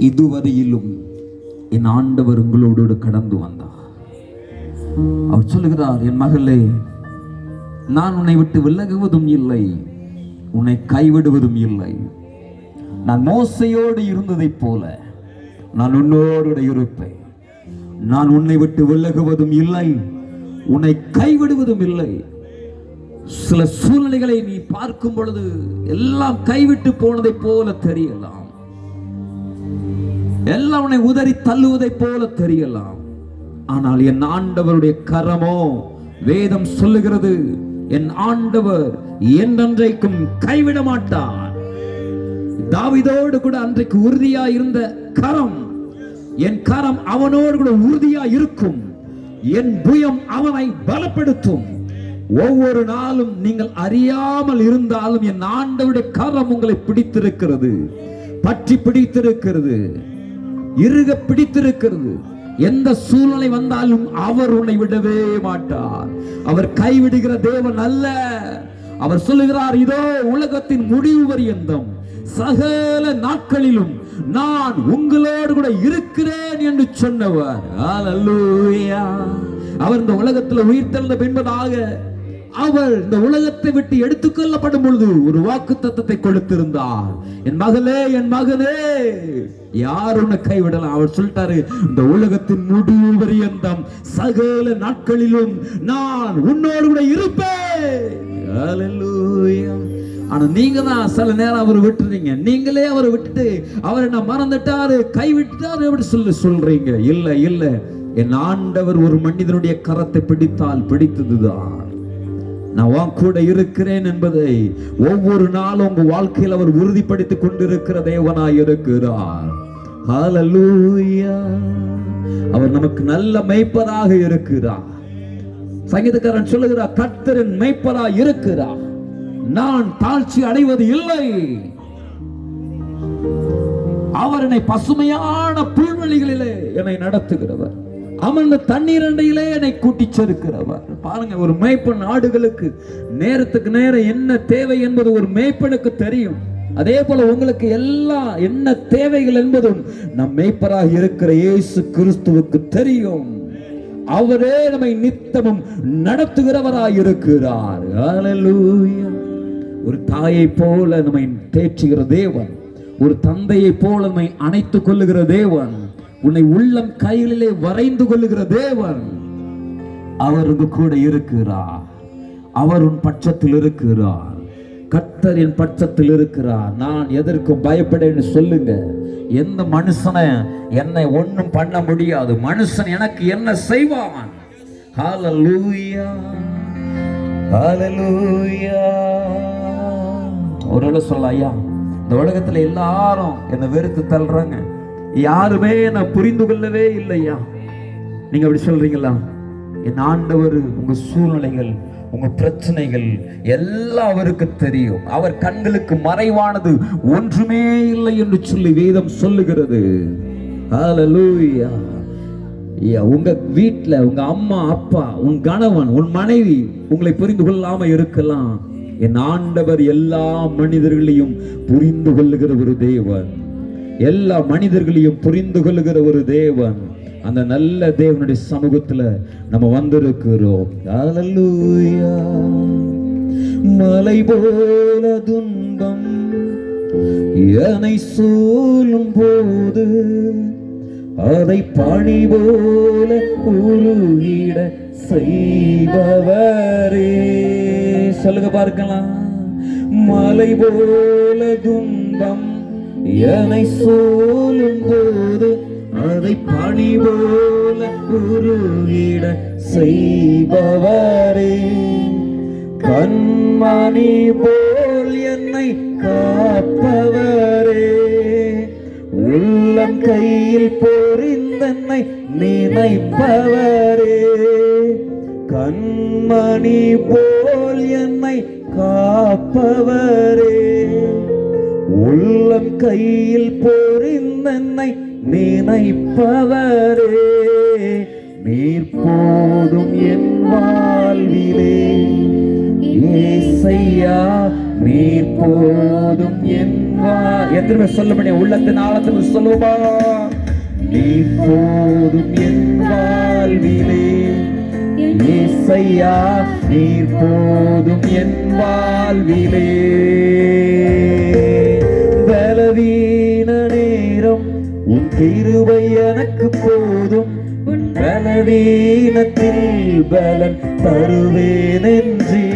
இதுவரையிலும் என் ஆண்டவர் உங்களோடு கடந்து வந்தார் அவர் சொல்லுகிறார் என் மகளே நான் உன்னை விட்டு விலகுவதும் இல்லை உன்னை கைவிடுவதும் இல்லை நான் மோசையோடு இருந்ததைப் போல நான் உன்னோடு இருப்பேன் நான் உன்னை விட்டு விலகுவதும் இல்லை உன்னை கைவிடுவதும் இல்லை சில சூழ்நிலைகளை நீ பார்க்கும் பொழுது எல்லாம் கைவிட்டு போனதைப் போல தெரியலாம் எல்லாம் உன்னை உதறி தள்ளுவதைப் போல தெரியலாம். ஆனால் என் ஆண்டவருடைய கரமோ வேதம் சொல்லுகிறது என் ஆண்டவர் என்றென்றைக்கும் கைவிட மாட்டார். தாவிதோடு கூட அன்றைக்கு உறுதியா இருந்த கரம் என் கரம் அவனோடு கூட உறுதியா இருக்கும் என் புயம் அவனை பலப்படுத்தும். ஒவ்வொரு நாளும் நீங்கள் அறியாமல் இருந்தாலும் என் ஆண்டவருடைய கரம் உங்களை பிடித்திருக்கிறது பற்றி பிடித்திருக்கிறது. இறுக பிடித்திருக்கிறது. எந்த சூழ்நிலை வந்தாலும் அவர் உன்னை விடவே மாட்டார். அவர் கைவிடுகிற தேவன் அல்ல. அவர் சொல்லுகிறார் இதோ உலகத்தின் முடிவு பரியந்தம் சகல நாட்களிலும் நான் உங்களோடு கூட இருக்கிறேன் என்று சொன்னவர். அவர் இந்த உலகத்தில் உயிர் தெழுந்த பின்பதாக அவள் இந்த உலகத்தை விட்டு எடுத்துக்கொள்ளப்படும் பொழுது ஒரு வாக்கு தத்தத்தை கொடுத்திருந்தார். என் மகளே என் மகனே யார் உன்னை கைவிடலாம்? அவர் சொல்லிட்டாரு இந்த உலகத்தின் முடிவு பரியந்தம் சகல நாட்களிலும் நான் உன்னோடு கூட இருப்பேன். ஆனா நீங்க தான் சில நேரம் அவரை விட்டுறீங்க. நீங்களே அவரை விட்டுட்டு அவர் என்ன மறந்துட்டாரு கைவிட்டாரு அப்படி சொல்லி சொல்றீங்க. இல்ல இல்ல. என் ஆண்டவர் ஒரு மனிதனுடைய கரத்தை பிடித்தால் பிடித்ததுதான். நான் உன் கூட இருக்கிறேன் என்பதை ஒவ்வொரு நாளும் உங்க வாழ்க்கையில் அவர் உறுதிப்படுத்திக் கொண்டிருக்கிற தேவனாய் இருக்கிறார். அவர் நமக்கு நல்ல மெய்ப்பதாக இருக்கிறார். சங்கீதக்காரன் சொல்லுகிறார் கர்த்தரின் மெய்ப்பதா இருக்கிறார். நான் தாழ்ச்சி அடைவது இல்லை. அவர் என்னை பசுமையான புல்வெளிகளிலே என்னை நடத்துகிறவர். அமர்ந்த தண்ணீர் அண்டையிலே என்னை கூட்டி செருக்கிறவர் பாருங்க ஒரு மேய்ப்பன் ஆடுகளுக்கு நேரத்துக்கு நேரம் என்ன தேவை என்பது ஒரு மேய்ப்பனுக்கு தெரியும். அதே போல உங்களுக்கு எல்லா என்ன தேவைகள் என்பதும் நம் மேய்ப்பராக இருக்கிற இயேசு கிறிஸ்துவுக்கு தெரியும். அவரே நம்மை நித்தமும் நடத்துகிறவராய் இருக்கிறார். ஒரு தாயை போல நம்மை தேற்றுகிற தேவன் ஒரு தந்தையை போல நம்மை அணைத்துக் கொள்ளுகிற தேவன். உன்னை உள்ளம் கைகளிலே வரைந்து கொள்ளுகிற தேவன் அவர் உங்க கூட இருக்கிறார். அவர் உன் பட்சத்தில் இருக்கிறார். கர்த்தர் என் பட்சத்தில் இருக்கிறார். நான் எதற்கும் பயப்படேன்னு சொல்லுங்க. எந்த மனுஷனை என்னை ஒன்றும் பண்ண முடியாது. மனுஷன் எனக்கு என்ன செய்வான்? ஹalleluya ஹalleluya ஒரு சொல்ல ஐயா இந்த உலகத்துல எல்லாரும் என்னை வெறுத்து தள்ளுறாங்க. யாருமே நான் புரிந்து கொள்ளவே இல்லையா? நீங்க அப்படி சொல்றீங்களா? என் ஆண்டவர் உங்க சூழ்நிலைகள் உங்க பிரச்சனைகள் எல்லாம் அவருக்கு தெரியும். அவர் கண்களுக்கு மறைவானது ஒன்றுமே இல்லை என்று சொல்லி வேதம் சொல்லுகிறது. ஐயா, உங்க வீட்டில் உங்க அம்மா அப்பா உன் கணவன் உன் மனைவி உங்களை புரிந்து கொள்ளாம இருக்கலாம். என் ஆண்டவர் எல்லா மனிதர்களையும் புரிந்து கொள்ளுகிற ஒரு தேவன். எல்லா மனிதர்களையும் புரிந்து கொள்கிற ஒரு தேவன். அந்த நல்ல தேவனுடைய சமூகத்துல நம்ம வந்திருக்கிறோம். மலை போல துன்பம் என்னை சூழும் போது அதை பணி போல உருகிட செய்பவரே. சொல்லுங்க பார்க்கலாம். மலை போல துன்பம் என்னை சூழும் போது அதை பணி போல உருகிட செய்பவரே. கண்மணி போல் என்னை காப்பவரே. உள்ளம் கையில் பொறிந்தன்னை நினைப்பவரே. கண்மணி போல் என்னை காப்பவரே. உள்ளம் கையில் பொறிந்தன்னை நினைப்பவரே. நீர் போதும் என் வாழ்விலே. ஏசையா நீர் போதும் என் எத்தனை பேர் சொல்ல முடியும் உள்ளத்தின் ஆழத்தில் சொல்லுமா நீர் போதும் என் வாழ்விலே. ஏசையா நீர் போதும் என் வாழ்விலே. பலவீன நேரம் உன் கிருபை எனக்கு போதும். உன் பலவீனத்தில் பலன் தருவேன் என்றே.